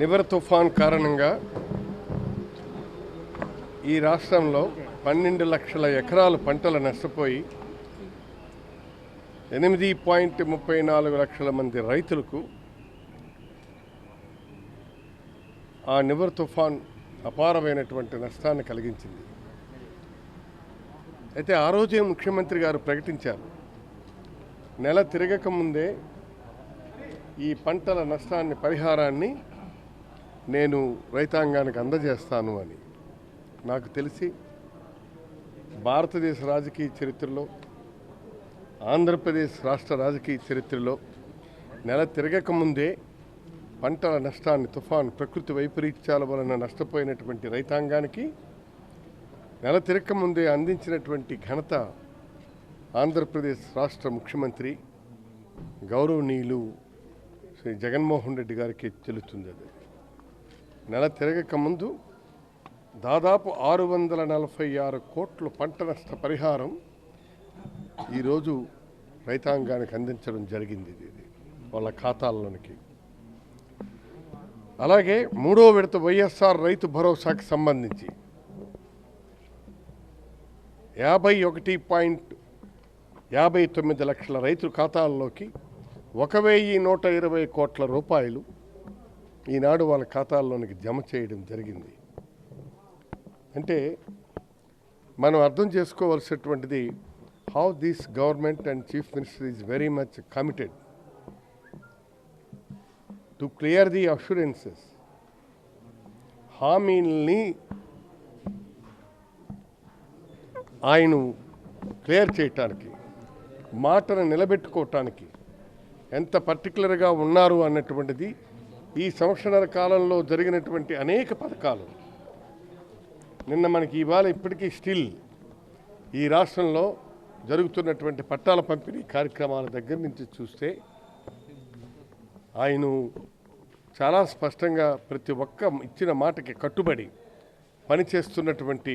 నివర్ తుఫాన్ కారణంగా ఈ రాష్ట్రంలో పన్నెండు లక్షల ఎకరాల పంటలు నష్టపోయి ఎనిమిది పాయింట్ ముప్పై నాలుగు లక్షల మంది రైతులకు ఆ నివర్ తుఫాన్ అపారమైనటువంటి నష్టాన్ని కలిగించింది. అయితే ఆ రోజే ముఖ్యమంత్రి గారు ప్రకటించారు. నెల తిరగక ముందే ఈ పంటల నష్టాన్ని పరిహారాన్ని నేను రైతాంగానికి అందజేస్తాను అని నాకు తెలిసి భారతదేశ రాజకీయ చరిత్రలో ఆంధ్రప్రదేశ్ రాష్ట్ర రాజకీయ చరిత్రలో నెల తిరగక ముందే పంటల నష్టాన్ని తుఫాన్ ప్రకృతి వైపరీత్యాల వలన నష్టపోయినటువంటి రైతాంగానికి నెల తిరగక ముందే అందించినటువంటి ఘనత ఆంధ్రప్రదేశ్ రాష్ట్ర ముఖ్యమంత్రి గౌరవనీయులు శ్రీ జగన్మోహన్ రెడ్డి గారికి చెల్లుతుంది అది. నెల తిరగక ముందు దాదాపు ఆరు వందల నలభై ఆరు కోట్లు పంట నష్ట పరిహారం ఈరోజు రైతాంగానికి అందించడం జరిగింది ఇది వాళ్ళ ఖాతాల్లోనికి. అలాగే మూడో విడత వైఎస్ఆర్ రైతు భరోసాకి సంబంధించి యాభై ఒకటి పాయింట్ యాభై తొమ్మిది లక్షల రైతు ఖాతాల్లోకి ఒక వెయ్యి నూట ఇరవై కోట్ల రూపాయలు ఈనాడు వాళ్ళ ఖాతాల్లోనికి జమ చేయడం జరిగింది. అంటే మనం అర్థం చేసుకోవాల్సినటువంటిది how this government and chief minister is very much committed to clear the assurances హామీల్ని ఆయన క్లియర్ చేయటానికి మాటను నిలబెట్టుకోవటానికి ఎంత పర్టికులర్గా ఉన్నారు అన్నటువంటిది ఈ సంవత్సరాల కాలంలో జరిగినటువంటి అనేక పథకాలు. నిన్న మనకి ఇవాళ ఇప్పటికీ స్టిల్ ఈ రాష్ట్రంలో జరుగుతున్నటువంటి పట్టాల పంపిణీ కార్యక్రమాల దగ్గర నుంచి చూస్తే ఆయన చాలా స్పష్టంగా ప్రతి ఒక్క ఇచ్చిన మాటకి కట్టుబడి పనిచేస్తున్నటువంటి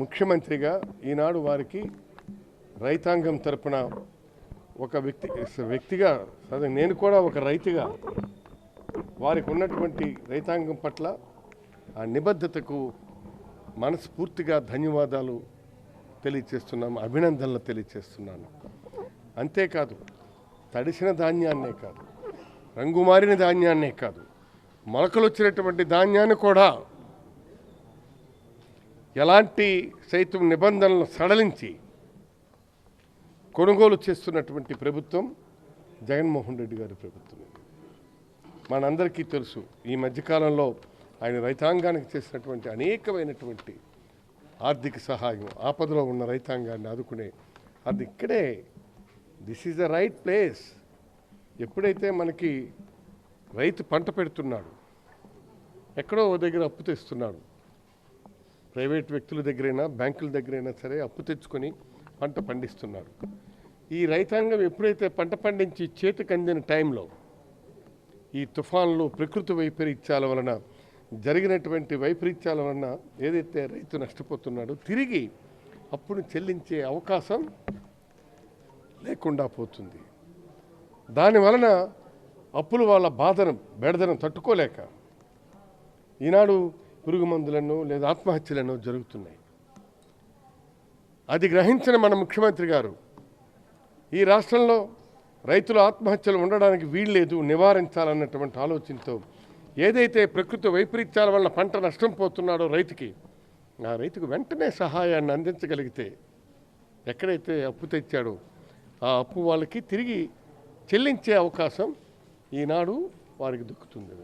ముఖ్యమంత్రిగా ఈనాడు వారికి రైతాంగం తరపున ఒక వ్యక్తి వ్యక్తిగా అదే నేను కూడా ఒక రైతుగా వారికి ఉన్నటువంటి రైతాంగం పట్ల ఆ నిబద్ధతకు మనస్ఫూర్తిగా ధన్యవాదాలు తెలియచేస్తున్నాము అభినందనలు తెలియచేస్తున్నాను. అంతేకాదు తడిసిన ధాన్యాన్నే కాదు రంగుమారిన ధాన్యాన్నే కాదు మొలకలు వచ్చినటువంటి ధాన్యాన్ని కూడా ఎలాంటి సైతం నిబంధనలను సడలించి కొనుగోలు చేస్తున్నటువంటి ప్రభుత్వం జగన్మోహన్ రెడ్డి గారి ప్రభుత్వం. మనందరికీ తెలుసు ఈ మధ్యకాలంలో ఆయన రైతాంగానికి చేసినటువంటి అనేకమైనటువంటి ఆర్థిక సహాయం ఆపదలో ఉన్న రైతాంగాన్ని ఆదుకునే అది ఇక్కడే. This is the right place ఎప్పుడైతే మనకి రైతు పంట పెడుతున్నాడు ఎక్కడో ఓ దగ్గర అప్పు తెస్తున్నాడు. ప్రైవేట్ వ్యక్తుల దగ్గరైనా బ్యాంకుల దగ్గరైనా సరే అప్పు తెచ్చుకొని పంట పండిస్తున్నాడు. ఈ రైతాంగం ఎప్పుడైతే పంట పండించి చేతికి అందిన టైంలో ఈ తుఫాన్లు ప్రకృతి వైపరీత్యాల వలన జరిగినటువంటి వైపరీత్యాల వలన ఏదైతే రైతు నష్టపోతున్నాడో తిరిగి అప్పును చెల్లించే అవకాశం లేకుండా పోతుంది. దాని వలన అప్పులు వాళ్ళ బాధను బెడదను తట్టుకోలేక ఈనాడు పురుగు మందులను లేదా ఆత్మహత్యలను జరుగుతున్నాయి. అది గ్రహించిన మన ముఖ్యమంత్రి గారు ఈ రాష్ట్రంలో రైతుల ఆత్మహత్యలు ఉండడానికి వీల్లేదు నివారించాలన్నటువంటి ఆలోచనతో ఏదైతే ప్రకృతి వైపరీత్యాల వల్ల పంట నష్టం పోతున్నాడో రైతుకి ఆ రైతుకు వెంటనే సహాయాన్ని అందించగలిగితే ఎక్కడైతే అప్పు తెచ్చాడో ఆ అప్పు వాళ్ళకి తిరిగి చెల్లించే అవకాశం ఈనాడు వారికి దక్కుతుంది.